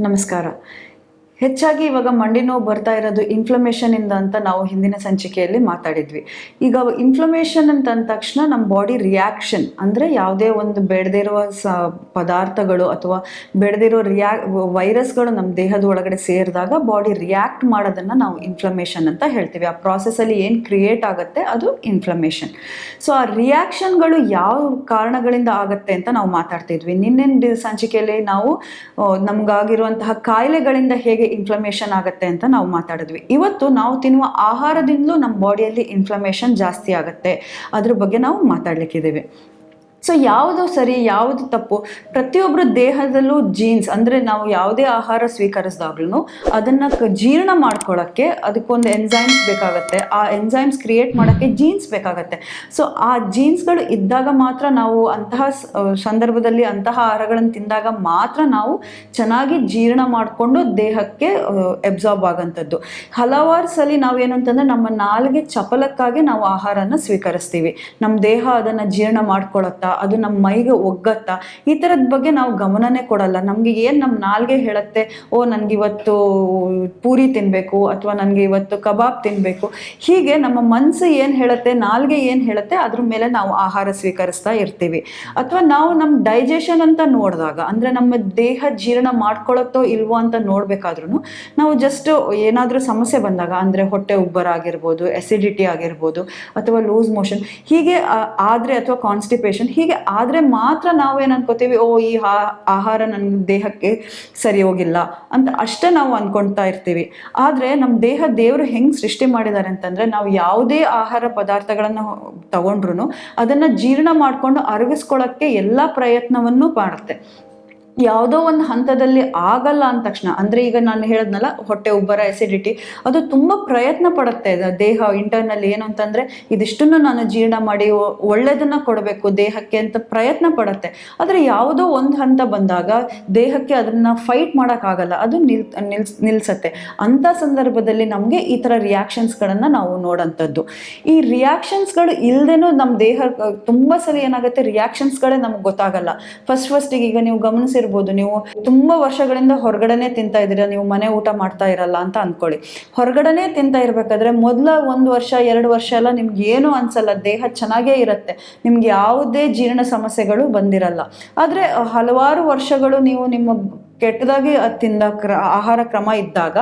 ನಮಸ್ಕಾರ. ಹೆಚ್ಚಾಗಿ ಇವಾಗ ಮಂಡಿ ನೋವು ಬರ್ತಾ ಇರೋದು ಇನ್ಫ್ಲಮೇಷನ್ ಇಂದ ಅಂತ ನಾವು ಹಿಂದಿನ ಸಂಚಿಕೆಯಲ್ಲಿ ಮಾತಾಡಿದ್ವಿ. ಈಗ ಇನ್ಫ್ಲಮೇಷನ್ ಅಂತ ಅಂದ ತಕ್ಷಣ ನಮ್ಮ ಬಾಡಿ ರಿಯಾಕ್ಷನ್ ಅಂದರೆ ಯಾವುದೇ ಒಂದು ಬೆಳೆದಿರುವ ಸ ಪದಾರ್ಥಗಳು ಅಥವಾ ಬೆಳೆದಿರೋ ರಿಯಾ ವೈರಸ್ಗಳು ನಮ್ಮ ದೇಹದ ಒಳಗಡೆ ಸೇರಿದಾಗ ಬಾಡಿ ರಿಯಾಕ್ಟ್ ಮಾಡೋದನ್ನು ನಾವು ಇನ್ಫ್ಲಮೇಷನ್ ಅಂತ ಹೇಳ್ತೀವಿ. ಆ ಪ್ರಾಸೆಸ್ಸಲ್ಲಿ ಏನು ಕ್ರಿಯೇಟ್ ಆಗುತ್ತೆ ಅದು ಇನ್ಫ್ಲಮೇಷನ್ ಸೊ ಆ ರಿಯಾಕ್ಷನ್ಗಳು ಯಾವ ಕಾರಣಗಳಿಂದ ಆಗುತ್ತೆ ಅಂತ ನಾವು ಮಾತಾಡ್ತಿದ್ವಿ. ನಿನ್ನೆ ಸಂಚಿಕೆಯಲ್ಲಿ ನಾವು ನಮ್ಗಾಗಿರುವಂತಹ ಕಾಯಿಲೆಗಳಿಂದ ಹೇಗೆ ಇನ್ಫ್ಲಮೇಷನ್ ಆಗುತ್ತೆ ಅಂತ ನಾವು ಮಾತಾಡಿದ್ವಿ. ಇವತ್ತು ನಾವು ತಿನ್ನುವ ಆಹಾರದಿಂದಲೂ ನಮ್ಮ ಬಾಡಿಯಲ್ಲಿ ಇನ್ಫ್ಲಮೇಷನ್ ಜಾಸ್ತಿ ಆಗುತ್ತೆ. ಅದ್ರ ಬಗ್ಗೆ ನಾವು ಮಾತಾಡ್ಲಿಕ್ಕಿದ್ದೀವಿ. ಸೊ ಯಾವುದು ಸರಿ, ಯಾವುದು ತಪ್ಪು? ಪ್ರತಿಯೊಬ್ಬರ ದೇಹದಲ್ಲೂ ಜೀನ್ಸ್ ಅಂದರೆ ನಾವು ಯಾವುದೇ ಆಹಾರ ಸ್ವೀಕರಿಸಿದಾಗ್ಲೂ ಅದನ್ನು ಜೀರ್ಣ ಮಾಡ್ಕೊಳ್ಳೋಕ್ಕೆ ಅದಕ್ಕೊಂದು ಎನ್ಸೈಮ್ಸ್ ಬೇಕಾಗುತ್ತೆ. ಆ ಎನ್ಸೈಮ್ಸ್ ಕ್ರಿಯೇಟ್ ಮಾಡೋಕ್ಕೆ ಜೀನ್ಸ್ ಬೇಕಾಗತ್ತೆ. ಸೊ ಆ ಜೀನ್ಸ್ಗಳು ಇದ್ದಾಗ ಮಾತ್ರ ನಾವು ಅಂತಹ ಸಂದರ್ಭದಲ್ಲಿ ಅಂತಹ ಆಹಾರಗಳನ್ನು ತಿಂದಾಗ ಮಾತ್ರ ನಾವು ಚೆನ್ನಾಗಿ ಜೀರ್ಣ ಮಾಡಿಕೊಂಡು ದೇಹಕ್ಕೆ ಎಬ್ಸಾರ್ಬ್ ಆಗೋಂಥದ್ದು. ಹಲವಾರು ಸಲ ನಾವೇನು ಅಂತಂದರೆ ನಮ್ಮ ನಾಲಿಗೆ ಚಪಲಕ್ಕಾಗಿ ನಾವು ಆಹಾರನ ಸ್ವೀಕರಿಸ್ತೀವಿ. ನಮ್ಮ ದೇಹ ಅದನ್ನು ಜೀರ್ಣ ಮಾಡ್ಕೊಳತ್ತಾ ಅದು ನಮ್ಮ ಮೈಗೆ ಒಗ್ಗತ್ತಾ? ಈ ಥರದ ಬಗ್ಗೆ ನಾವು ಗಮನನೇ ಕೊಡಲ್ಲ. ನಮಗೆ ಏನು ನಮ್ಮ ನಾಲ್ಗೆ ಹೇಳುತ್ತೆ? ಓ, ನನಗೆ ಇವತ್ತು ಪೂರಿ ತಿನ್ನಬೇಕು ಅಥವಾ ನನಗೆ ಇವತ್ತು ಕಬಾಬ್ ತಿನ್ನಬೇಕು ಹೀಗೆ ನಮ್ಮ ಮನಸ್ಸು ಏನು ಹೇಳುತ್ತೆ, ನಾಲ್ಗೆ ಏನು ಹೇಳುತ್ತೆ, ಅದ್ರ ಮೇಲೆ ನಾವು ಆಹಾರ ಸ್ವೀಕರಿಸ್ತಾ ಇರ್ತೀವಿ. ಅಥವಾ ನಾವು ನಮ್ಮ ಡೈಜೆಷನ್ ಅಂತ ನೋಡಿದಾಗ, ಅಂದರೆ ನಮ್ಮ ದೇಹ ಜೀರ್ಣ ಮಾಡ್ಕೊಳತ್ತೋ ಇಲ್ವೋ ಅಂತ ನೋಡಬೇಕಾದ್ರೂ ನಾವು ಜಸ್ಟ್ ಏನಾದರೂ ಸಮಸ್ಯೆ ಬಂದಾಗ, ಅಂದರೆ ಹೊಟ್ಟೆ ಉಬ್ಬರ ಆಗಿರ್ಬೋದು ಎಸಿಡಿಟಿ ಆಗಿರ್ಬೋದು, ಅಥವಾ ಲೂಸ್ ಮೋಷನ್ ಹೀಗೆ ಆದರೆ ಆದ್ರೆ ಅಥವಾ ಕಾನ್ಸ್ಟಿಪೇಷನ್ ಹೀಗೆ ಆದರೆ ಮಾತ್ರ ನಾವೇನು ಅನ್ಕೋತೀವಿ, ಓ, ಈ ಆಹಾರ ನನ್ನ ದೇಹಕ್ಕೆ ಸರಿ ಹೋಗಿಲ್ಲ ಅಂತ ಅಷ್ಟೇ ನಾವು ಅನ್ಕೊಳ್ತಾ ಇರ್ತೀವಿ. ಆದರೆ ನಮ್ಮ ದೇಹ ದೇವರು ಹೆಂಗೆ ಸೃಷ್ಟಿ ಮಾಡಿದ್ದಾರೆ ಅಂತಂದರೆ, ನಾವು ಯಾವುದೇ ಆಹಾರ ಪದಾರ್ಥಗಳನ್ನು ತಗೊಂಡ್ರು ಅದನ್ನು ಜೀರ್ಣ ಮಾಡಿಕೊಂಡು ಅರಗಿಸ್ಕೊಳ್ಳೋಕ್ಕೆ ಎಲ್ಲ ಪ್ರಯತ್ನವನ್ನು ಮಾಡುತ್ತೆ. ಯಾವುದೋ ಒಂದು ಹಂತದಲ್ಲಿ ಆಗಲ್ಲ ಅಂದ ತಕ್ಷಣ. ಅಂದರೆ ಈಗ ನಾನು ಹೇಳಿದ್ನಲ್ಲ, ಹೊಟ್ಟೆ ಉಬ್ಬರ ಎಸಿಡಿಟಿ ಅದು ತುಂಬ ಪ್ರಯತ್ನ ಪಡುತ್ತೆ. ದೇಹ ಇಂಟರ್ನಲ್ಲಿ ಏನು ಅಂತಂದರೆ, ಇದಿಷ್ಟನ್ನು ನಾನು ಜೀರ್ಣ ಮಾಡಿ ಒಳ್ಳೆಯದನ್ನು ಕೊಡಬೇಕು ದೇಹಕ್ಕೆ ಅಂತ ಪ್ರಯತ್ನ ಪಡುತ್ತೆ. ಆದರೆ ಯಾವುದೋ ಒಂದು ಹಂತ ಬಂದಾಗ ದೇಹಕ್ಕೆ ಅದನ್ನು ಫೈಟ್ ಮಾಡೋಕ್ಕಾಗಲ್ಲ. ಅದು ನಿಲ್, ನಿಲ್ಸ್, ನಿಲ್ಸತ್ತೆ. ಅಂಥ ಸಂದರ್ಭದಲ್ಲಿ ನಮಗೆ ಈ ಥರ ರಿಯಾಕ್ಷನ್ಸ್ಗಳನ್ನು ನಾವು ನೋಡೋಂಥದ್ದು. ಈ ರಿಯಾಕ್ಷನ್ಸ್ಗಳು ಇಲ್ಲದೇನೂ ನಮ್ಮ ದೇಹ, ತುಂಬ ಸಲ ಏನಾಗುತ್ತೆ? ರಿಯಾಕ್ಷನ್ಸ್ಗಳೇ ನಮ್ಗೆ ಗೊತ್ತಾಗಲ್ಲ. ಫಸ್ಟ್ ಫಸ್ಟಿಗೆ ಈಗ ನೀವು ಗಮನಿಸಿರ್ಬೋದು ನೀವು ತುಂಬ ವರ್ಷಗಳಿಂದ ಹೊರಗಡೆನೆ ತಿಂತಾ ಇದ್ದೀರಾ, ನೀವು ಮನೆ ಊಟ ಮಾಡ್ತಾ ಇರಲ್ಲ ಅಂತ ಅನ್ಕೊಳ್ಳಿ. ಹೊರಗಡೆನೆ ತಿಂತಾ ಇರಬೇಕಾದ್ರೆ ಮೊದಲ ಒಂದು ವರ್ಷ, ಎರಡು ವರ್ಷ ಎಲ್ಲ ನಿಮ್ಗೆ ಏನೂ ಅನ್ಸಲ್ಲ, ದೇಹ ಚೆನ್ನಾಗೇ ಇರುತ್ತೆ. ನಿಮ್ಗೆ ಯಾವುದೇ ಜೀರ್ಣ ಸಮಸ್ಯೆಗಳು ಬಂದಿರಲ್ಲ. ಆದರೆ ಹಲವಾರು ವರ್ಷಗಳು ನೀವು ನಿಮ್ಮ ಕೆಟ್ಟದಾಗಿ ಅದು ತಿಂದ ಕ್ರ, ಆಹಾರ ಕ್ರಮ ಇದ್ದಾಗ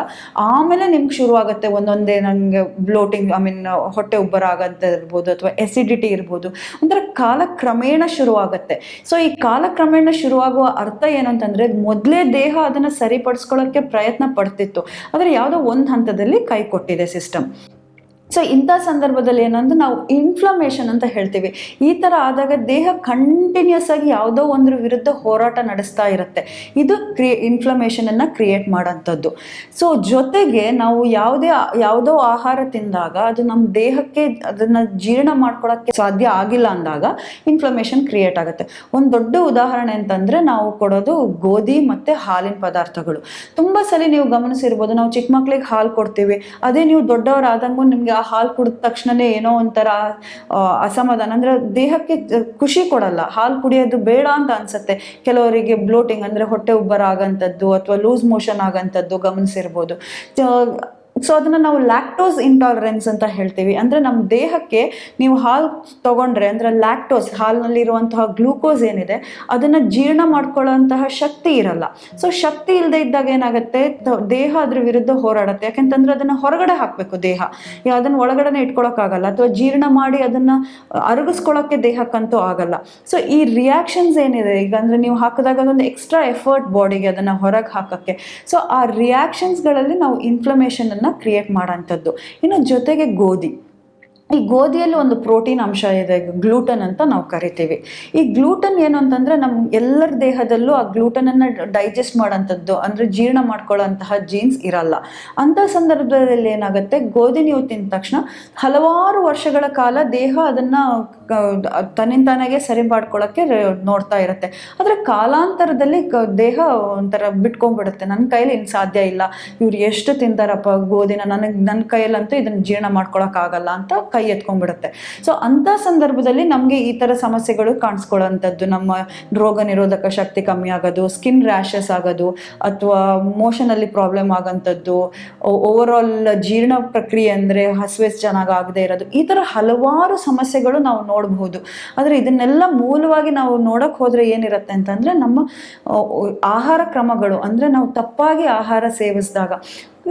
ಆಮೇಲೆ ನಿಮ್ಗೆ ಶುರುವಾಗುತ್ತೆ ಒಂದೊಂದೇ ನನಗೆ ಬ್ಲೋಟಿಂಗ್, ಐ ಮೀನ್ ಹೊಟ್ಟೆ ಉಬ್ಬರ ಆಗಂತ ಇರ್ಬೋದು ಅಥವಾ ಎಸಿಡಿಟಿ ಇರ್ಬೋದು. ಒಂಥರ ಕಾಲಕ್ರಮೇಣ ಶುರುವಾಗುತ್ತೆ. ಸೊ ಈ ಕಾಲಕ್ರಮೇಣ ಶುರುವಾಗುವ ಅರ್ಥ ಏನು ಅಂತಂದರೆ ಮೊದಲೇ ದೇಹ ಅದನ್ನು ಸರಿಪಡಿಸ್ಕೊಳ್ಳೋಕ್ಕೆ ಪ್ರಯತ್ನ ಪಡ್ತಿತ್ತು. ಆದರೆ ಯಾವುದೋ ಒಂದು ಹಂತದಲ್ಲಿ ಕೈ ಕೊಟ್ಟಿದೆ ಸಿಸ್ಟಮ್ ಸೊ ಇಂಥ ಸಂದರ್ಭದಲ್ಲಿ ಏನಂದ್ರೆ ನಾವು ಇನ್ಫ್ಲಮೇಷನ್ ಅಂತ ಹೇಳ್ತೀವಿ. ಈ ಥರ ಆದಾಗ ದೇಹ ಕಂಟಿನ್ಯೂಸ್ ಆಗಿ ಯಾವುದೋ ಒಂದ್ರ ವಿರುದ್ಧ ಹೋರಾಟ ನಡೆಸ್ತಾ ಇರುತ್ತೆ. ಇದು ಇನ್ಫ್ಲಮೇಷನ್ ಇನ್ಫ್ಲಮೇಷನನ್ನು ಕ್ರಿಯೇಟ್ ಮಾಡೋಂಥದ್ದು. ಸೊ ಜೊತೆಗೆ ನಾವು ಯಾವುದೇ, ಯಾವುದೋ ಆಹಾರ ತಿಂದಾಗ ಅದು ನಮ್ಮ ದೇಹಕ್ಕೆ ಅದನ್ನು ಜೀರ್ಣ ಮಾಡ್ಕೊಳ್ಳೋಕ್ಕೆ ಸಾಧ್ಯ ಆಗಿಲ್ಲ ಅಂದಾಗ ಇನ್ಫ್ಲಮೇಷನ್ ಕ್ರಿಯೇಟ್ ಆಗುತ್ತೆ. ಒಂದು ದೊಡ್ಡ ಉದಾಹರಣೆ ಅಂತಂದರೆ ನಾವು ಕೊಡೋದು ಗೋಧಿ ಮತ್ತು ಹಾಲಿನ ಪದಾರ್ಥಗಳು. ತುಂಬ ಸಲ ನೀವು ಗಮನಿಸಿರ್ಬೋದು, ನಾವು ಚಿಕ್ಕ ಮಕ್ಳಿಗೆ ಹಾಲು ಕೊಡ್ತೀವಿ. ಅದೇ ನೀವು ದೊಡ್ಡವರಾದಂಗೂ ನಿಮಗೆ ಹಾಲು ಕುಡಿದ ತಕ್ಷಣನೇ ಏನೋ ಒಂಥರ ಅಸಮಾಧಾನ. ಅಂದರೆ ದೇಹಕ್ಕೆ ಖುಷಿ ಕೊಡಲ್ಲ. ಹಾಲು ಕುಡಿಯೋದು ಬೇಡ ಅಂತ ಅನ್ಸುತ್ತೆ. ಕೆಲವರಿಗೆ ಬ್ಲೋಟಿಂಗ್ ಅಂದರೆ ಹೊಟ್ಟೆ ಉಬ್ಬರ ಆಗಂಥದ್ದು ಅಥವಾ ಲೂಸ್ ಮೋಷನ್ ಆಗಂಥದ್ದು ಗಮನಿಸಿರ್ಬೋದು. ಸೊ ಅದನ್ನು ನಾವು ಲ್ಯಾಕ್ಟೋಸ್ ಇಂಟಾಲರೆನ್ಸ್ ಅಂತ ಹೇಳ್ತೀವಿ. ಅಂದರೆ ನಮ್ಮ ದೇಹಕ್ಕೆ ನೀವು ಹಾಲು ತಗೊಂಡ್ರೆ, ಅಂದರೆ ಲ್ಯಾಕ್ಟೋಸ್ ಹಾಲಿನಲ್ಲಿರುವಂತಹ ಗ್ಲೂಕೋಸ್ ಏನಿದೆ, ಅದನ್ನು ಜೀರ್ಣ ಮಾಡ್ಕೊಳ್ಳೋಂತಹ ಶಕ್ತಿ ಇರಲ್ಲ. ಸೊ ಶಕ್ತಿ ಇಲ್ಲದೆ ಇದ್ದಾಗ ಏನಾಗುತ್ತೆ? ದೇಹ ಅದ್ರ ವಿರುದ್ಧ ಹೋರಾಡುತ್ತೆ. ಯಾಕೆಂತಂದ್ರೆ ಅದನ್ನು ಹೊರಗಡೆ ಹಾಕಬೇಕು ದೇಹ. ಯಾ- ಅದನ್ನು ಒಳಗಡೆನೆ ಇಟ್ಕೊಳಕ್ಕಾಗಲ್ಲ. ಅಥವಾ ಜೀರ್ಣ ಮಾಡಿ ಅದನ್ನು ಅರಗಿಸ್ಕೊಳ್ಳೋಕ್ಕೆ ದೇಹಕ್ಕಂತೂ ಆಗಲ್ಲ. ಸೊ ಈ ರಿಯಾಕ್ಷನ್ಸ್ ಏನಿದೆ? ಈಗ ಅಂದರೆ ನೀವು ಹಾಕಿದಾಗ ಅದೊಂದು ಎಕ್ಸ್ಟ್ರಾ ಎಫರ್ಟ್ ಬಾಡಿಗೆ ಅದನ್ನು ಹೊರಗೆ ಹಾಕೋಕ್ಕೆ. ಸೊ ಆ ರಿಯಾಕ್ಷನ್ಸ್ಗಳಲ್ಲಿ ನಾವು ಇನ್ಫ್ಲಮೇಷನನ್ನು ಕ್ರಿಯೇಟ್ ಮಾಡೋಂಥದ್ದು. ಇನ್ನು ಜೊತೆಗೆ ಗೋಧಿ. ಈ ಗೋಧಿಯಲ್ಲಿ ಒಂದು ಪ್ರೋಟೀನ್ ಅಂಶ ಇದೆ, ಗ್ಲೂಟನ್ ಅಂತ ನಾವು ಕರಿತೀವಿ. ಈ ಗ್ಲೂಟನ್ ಏನು ಅಂತಂದರೆ ನಮ್ಮ ಎಲ್ಲರ ದೇಹದಲ್ಲೂ ಆ ಗ್ಲೂಟನನ್ನು ಡೈಜೆಸ್ಟ್ ಮಾಡೋಂಥದ್ದು, ಅಂದರೆ ಜೀರ್ಣ ಮಾಡ್ಕೊಳ್ಳೋಂತಹ ಜೀನ್ಸ್ ಇರಲ್ಲ. ಅಂಥ ಸಂದರ್ಭದಲ್ಲಿ ಏನಾಗುತ್ತೆ, ಗೋಧಿ ನೀವು ತಿಂದ ತಕ್ಷಣ ಹಲವಾರು ವರ್ಷಗಳ ಕಾಲ ದೇಹ ಅದನ್ನು ತನ್ನಿಂತಾನಾಗೆ ಸರಿ ಮಾಡ್ಕೊಳ್ಳೋಕ್ಕೆ ನೋಡ್ತಾ ಇರುತ್ತೆ. ಆದರೆ ಕಾಲಾಂತರದಲ್ಲಿ ದೇಹ ಒಂಥರ ಬಿಟ್ಕೊಂಡ್ಬಿಡುತ್ತೆ. ನನ್ನ ಕೈಯಲ್ಲಿ ಇನ್ನು ಸಾಧ್ಯ ಇಲ್ಲ. ಇವ್ರು ಎಷ್ಟು ತಿಂತಾರಪ್ಪ ಗೋಧಿನ ನನಗೆ ನನ್ನ ಕೈಯಲ್ಲಂತೂ ಇದನ್ನು ಜೀರ್ಣ ಮಾಡ್ಕೊಳಕ್ಕಾಗಲ್ಲ ಅಂತ ಕೈ ಎತ್ಕೊಂಡ್ಬಿಡುತ್ತೆ. ಸೊ ಅಂಥ ಸಂದರ್ಭದಲ್ಲಿ ನಮಗೆ ಈ ಥರ ಸಮಸ್ಯೆಗಳು ಕಾಣಿಸ್ಕೊಳ್ಳೋಂಥದ್ದು. ನಮ್ಮ ರೋಗ ನಿರೋಧಕ ಶಕ್ತಿ ಕಮ್ಮಿ ಆಗೋದು ಸ್ಕಿನ್ ರ್ಯಾಷಸ್ ಆಗೋದು, ಅಥವಾ ಮೋಷನಲ್ಲಿ ಪ್ರಾಬ್ಲಮ್ ಆಗೋಂಥದ್ದು ಓವರ್ ಆಲ್ ಜೀರ್ಣ ಪ್ರಕ್ರಿಯೆ ಅಂದರೆ ಹಸುವೆ ಚೆನ್ನಾಗಿ ಆಗದೆ ಇರೋದು. ಈ ಥರ ಹಲವಾರು ಸಮಸ್ಯೆಗಳು ನಾವು ನೋಡಬಹುದು ಆದರೆ ಇದನ್ನೆಲ್ಲ ಮೂಲವಾಗಿ ನಾವು ನೋಡೋಕೆ ಹೋದರೆ ಏನಿರುತ್ತೆ ಅಂತಂದರೆ ನಮ್ಮ ಆಹಾರ ಕ್ರಮಗಳು. ಅಂದರೆ ನಾವು ತಪ್ಪಾಗಿ ಆಹಾರ ಸೇವಿಸಿದಾಗ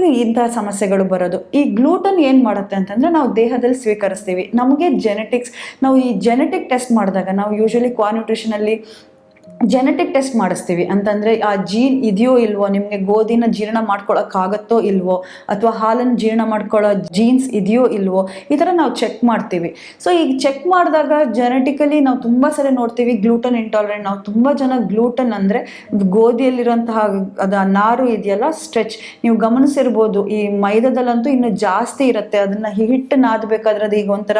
ಇಂತಹ ಸಮಸ್ಯೆಗಳು ಬರೋದು. ಈ ಗ್ಲೂಟನ್ ಏನು ಮಾಡುತ್ತೆ ಅಂತಂದರೆ ನಾವು ದೇಹದಲ್ಲಿ ಸ್ವೀಕರಿಸ್ತೀವಿ. ನಮಗೆ ಜೆನೆಟಿಕ್ಸ್ ನಾವು ಈ ಜೆನೆಟಿಕ್ ಟೆಸ್ಟ್ ಮಾಡಿದಾಗ, ನಾವು ಯೂಶ್ವಲಿ ಕ್ವಾ ನ್ಯೂಟ್ರಿಷನಲ್ಲಿ ಜೆನೆಟಿಕ್ ಟೆಸ್ಟ್ ಮಾಡಿಸ್ತೀವಿ. ಅಂತಂದರೆ ಆ ಜೀನ್ ಇದೆಯೋ ಇಲ್ವೋ, ನಿಮಗೆ ಗೋಧಿನ ಜೀರ್ಣ ಮಾಡ್ಕೊಳ್ಳೋಕ್ಕಾಗತ್ತೋ ಇಲ್ವೋ, ಅಥವಾ ಹಾಲನ್ನು ಜೀರ್ಣ ಮಾಡ್ಕೊಳ್ಳೋ ಜೀನ್ಸ್ ಇದೆಯೋ ಇಲ್ವೋ, ಈ ಥರ ನಾವು ಚೆಕ್ ಮಾಡ್ತೀವಿ. ಸೊ ಈಗ ಚೆಕ್ ಮಾಡಿದಾಗ ಜೆನೆಟಿಕಲಿ ನಾವು ತುಂಬ ಸರಿ ನೋಡ್ತೀವಿ ಗ್ಲೂಟನ್ ಇಂಟಾಲರೆಂಟ್ ನಾವು ತುಂಬ ಜನ ಗ್ಲೂಟನ್ ಅಂದರೆ ಗೋಧಿಯಲ್ಲಿರುವಂತಹ ಅದು ನಾರು ಇದೆಯಲ್ಲ ಸ್ಟ್ರೆಚ್ ನೀವು ಗಮನಿಸಿರ್ಬೋದು, ಈ ಮೈದಾದಲ್ಲಂತೂ ಇನ್ನೂ ಜಾಸ್ತಿ ಇರುತ್ತೆ. ಅದನ್ನು ಹಿಟ್ಟು ನಾದಬೇಕಾದ್ರೆ ಅದು ಈಗ ಒಂಥರ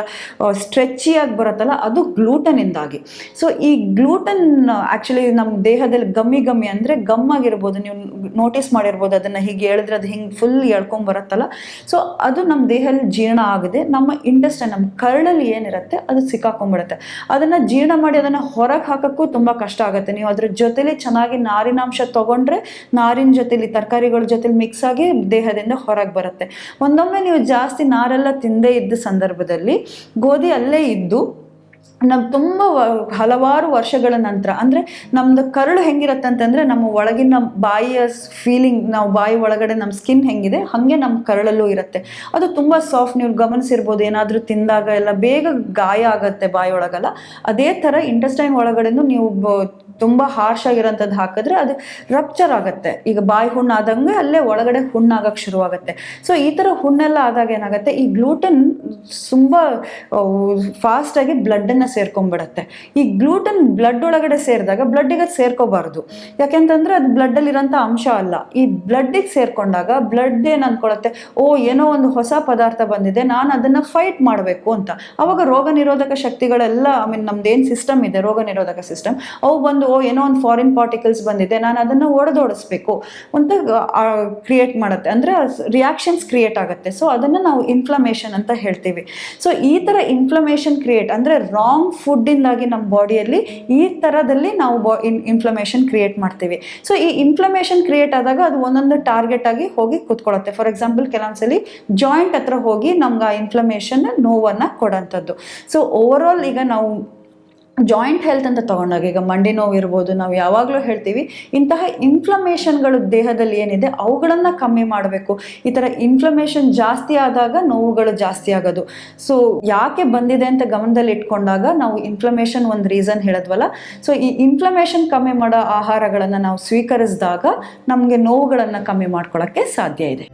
ಸ್ಟ್ರೆಚಿಯಾಗಿ ಬರುತ್ತಲ್ಲ, ಅದು ಗ್ಲೂಟನಿಂದಾಗಿ ಸೊ ಈ ಗ್ಲೂಟನ್ ಆ್ಯಕ್ಚುಲಿ ನಮ್ಮ ದೇಹದಲ್ಲಿ ಗಮ್ಮಿ ಗಮ್ಮಿ ಅಂದರೆ ಗಮ್ ಆಗಿರ್ಬೋದು ನೀವು ನೋಟಿಸ್ ಮಾಡಿರ್ಬೋದು ಅದನ್ನು ಹೀಗೆ ಹೇಳಿದ್ರೆ ಅದು ಹಿಂಗೆ ಫುಲ್ ಎಳ್ಕೊಂಬರುತ್ತಲ್ಲ ಸೊ ಅದು ನಮ್ಮ ದೇಹದಲ್ಲಿ ಜೀರ್ಣ ಆಗದೆ. ನಮ್ಮ ಇಂಟೆಸ್ಟೈನ್ ನಮ್ಮ ಕರಳಲ್ಲಿ ಏನಿರುತ್ತೆ ಅದು ಸಿಕ್ಕಾಕೊಂಡ್ಬಿಡುತ್ತೆ. ಅದನ್ನು ಜೀರ್ಣ ಮಾಡಿ ಅದನ್ನು ಹೊರಗೆ ಹಾಕೋಕ್ಕೂ ತುಂಬ ಕಷ್ಟ ಆಗುತ್ತೆ. ನೀವು ಅದ್ರ ಜೊತೆಲಿ ಚೆನ್ನಾಗಿ ನಾರಿನಾಂಶ ತಗೊಂಡ್ರೆ ನಾರಿನ ಜೊತೆಲಿ, ತರಕಾರಿಗಳ ಜೊತೆಲಿ ಮಿಕ್ಸ್ ಆಗಿ ದೇಹದಿಂದ ಹೊರಗೆ ಬರುತ್ತೆ. ಒಂದೊಮ್ಮೆ ನೀವು ಜಾಸ್ತಿ ನಾರೆಲ್ಲ ತಿಂದೇ ಇದ್ದ ಸಂದರ್ಭದಲ್ಲಿ ಗೋಧಿ ಅಲ್ಲೇ ಇದ್ದು ನಾವು ತುಂಬ ಹಲವಾರು ವರ್ಷಗಳ ನಂತರ, ಅಂದರೆ ನಮ್ಮದು ಕರಳು ಹೆಂಗಿರುತ್ತೆ ಅಂತಂದರೆ ನಮ್ಮ ಒಳಗಿನ ಬಾಯಿಯ ಫೀಲಿಂಗ್ ನಾವು ಬಾಯಿ ಒಳಗಡೆ ನಮ್ಮ ಸ್ಕಿನ್ ಹೆಂಗಿದೆ, ಹಾಗೆ ನಮ್ಮ ಕರಳಲ್ಲೂ ಇರುತ್ತೆ. ಅದು ತುಂಬ ಸಾಫ್ಟ್ ನೀವು ಗಮನಿಸಿರ್ಬೋದು, ಏನಾದರೂ ತಿಂದಾಗ ಎಲ್ಲ ಬೇಗ ಗಾಯ ಆಗುತ್ತೆ ಬಾಯಿ ಒಳಗಲ್ಲ. ಅದೇ ಥರ ಇಂಟೆಸ್ಟೈನ್ ಒಳಗಡೆನೂ ನೀವು ತುಂಬ ಹಾರ್ಶ್ ಆಗಿರೋಂಥದ್ದು ಹಾಕಿದ್ರೆ ಅದು ರಪ್ಚರ್ ಆಗುತ್ತೆ. ಈಗ ಬಾಯಿ ಹುಣ್ಣು ಆದಂಗೆ ಅಲ್ಲೇ ಒಳಗಡೆ ಹುಣ್ಣಾಗಕ್ಕೆ ಶುರುವಾಗುತ್ತೆ. ಸೊ ಈ ಥರ ಹುಣ್ಣೆಲ್ಲ ಆದಾಗ ಏನಾಗುತ್ತೆ? ಈ ಗ್ಲೂಟನ್ ತುಂಬ ಫಾಸ್ಟಾಗಿ ಬ್ಲಡ್ಡನ್ನು ಸೇರ್ಕೊಂಡ್ಬಿಡತ್ತೆ ಈ ಗ್ಲೂಟನ್ ಬ್ಲಡ್ ಒಳಗಡೆ ಸೇರಿದಾಗ ಬ್ಲಡ್ಡಿಗೆ ಅದು ಸೇರ್ಕೋಬಾರ್ದು. ಯಾಕೆಂತಂದ್ರೆ ಅದು ಬ್ಲಡ್ಡಲ್ಲಿರೋಂಥ ಅಂಶ ಅಲ್ಲ. ಈ ಬ್ಲಡ್ಡಿಗೆ ಸೇರ್ಕೊಂಡಾಗ ಬ್ಲಡ್ ಏನು ಅಂದ್ಕೊಳತ್ತೆ ಓ, ಏನೋ ಒಂದು ಹೊಸ ಪದಾರ್ಥ ಬಂದಿದೆ, ನಾನು ಅದನ್ನು ಫೈಟ್ ಮಾಡಬೇಕು ಅಂತ. ಅವಾಗ ರೋಗ ನಿರೋಧಕ ಶಕ್ತಿಗಳೆಲ್ಲ ಐ ಮೀನ್ ನಮ್ದು ಏನು ಸಿಸ್ಟಮ್ ಇದೆ ರೋಗ ನಿರೋಧಕ ಸಿಸ್ಟಮ್ ಅವು ಬಂದು ಓ, ಏನೋ ಒಂದು ಫಾರಿನ್ ಪಾರ್ಟಿಕಲ್ಸ್ ಬಂದಿದೆ, ನಾನು ಅದನ್ನು ಒಡೆದೋಡಿಸ್ಬೇಕು ಅಂತ ಕ್ರಿಯೇಟ್ ಮಾಡುತ್ತೆ. ಅಂದರೆ ರಿಯಾಕ್ಷನ್ಸ್ ಕ್ರಿಯೇಟ್ ಆಗುತ್ತೆ. ಸೊ ಅದನ್ನು ನಾವು ಇನ್ಫ್ಲಮೇಷನ್ ಅಂತ ಹೇಳ್ತೀವಿ. ಸೊ ಈ ಥರ ಇನ್ಫ್ಲಮೇಷನ್ ಕ್ರಿಯೇಟ್ ಅಂದರೆ ರಾಂಗ್ ಫುಡ್ಡಿಂದಾಗಿ ನಮ್ಮ ಬಾಡಿಯಲ್ಲಿ ಈ ಥರದಲ್ಲಿ ನಾವು ಬಾ, ಇನ್ ಇನ್ಫ್ಲಮೇಷನ್ ಕ್ರಿಯೇಟ್ ಮಾಡ್ತೀವಿ. ಸೊ ಈ ಇನ್ಫ್ಲಮೇಷನ್ ಕ್ರಿಯೇಟ್ ಆದಾಗ ಅದು ಒಂದೊಂದು ಟಾರ್ಗೆಟ್ ಆಗಿ ಹೋಗಿ ಕೂತ್ಕೊಳ್ಳುತ್ತೆ. ಫಾರ್ ಎಕ್ಸಾಂಪಲ್ ಕೆಲವೊಂದ್ಸಲಿ ಜಾಯಿಂಟ್ ಹತ್ರ ಹೋಗಿ ನಮ್ಗೆ ಆ ಇನ್ಫ್ಲಮೇಷನ್ ನೋವನ್ನು ಕೊಡೋಂಥದ್ದು. ಸೊ ಓವರ್ ಆಲ್ ಈಗ ನಾವು ಜಾಯಿಂಟ್ ಹೆಲ್ತ್ ಅಂತ ತಗೊಂಡಾಗ, ಈಗ ಮಂಡಿ ನೋವು ಇರ್ಬೋದು, ನಾವು ಯಾವಾಗಲೂ ಹೇಳ್ತೀವಿ, ಇಂತಹ ಇನ್ಫ್ಲಮೇಷನ್ಗಳು ದೇಹದಲ್ಲಿ ಏನಿದೆ, ಅವುಗಳನ್ನು ಕಮ್ಮಿ ಮಾಡಬೇಕು. ಈ ಥರ ಇನ್ಫ್ಲಮೇಷನ್ ಜಾಸ್ತಿ ಆದಾಗ ನೋವುಗಳು ಜಾಸ್ತಿ ಆಗೋದು. ಸೊ ಯಾಕೆ ಬಂದಿದೆ ಅಂತ ಗಮನದಲ್ಲಿ ಇಟ್ಕೊಂಡಾಗ, ನಾವು ಇನ್ಫ್ಲಮೇಷನ್ ಒಂದು ರೀಸನ್ ಹೇಳಿದ್ವಲ್ಲ. ಸೊ ಈ ಇನ್ಫ್ಲಮೇಷನ್ ಕಮ್ಮಿ ಮಾಡೋ ಆಹಾರಗಳನ್ನು ನಾವು ಸ್ವೀಕರಿಸಿದಾಗ, ನಮಗೆ ನೋವುಗಳನ್ನು ಕಮ್ಮಿ ಮಾಡ್ಕೊಳ್ಳೋಕ್ಕೆ ಸಾಧ್ಯ ಇದೆ.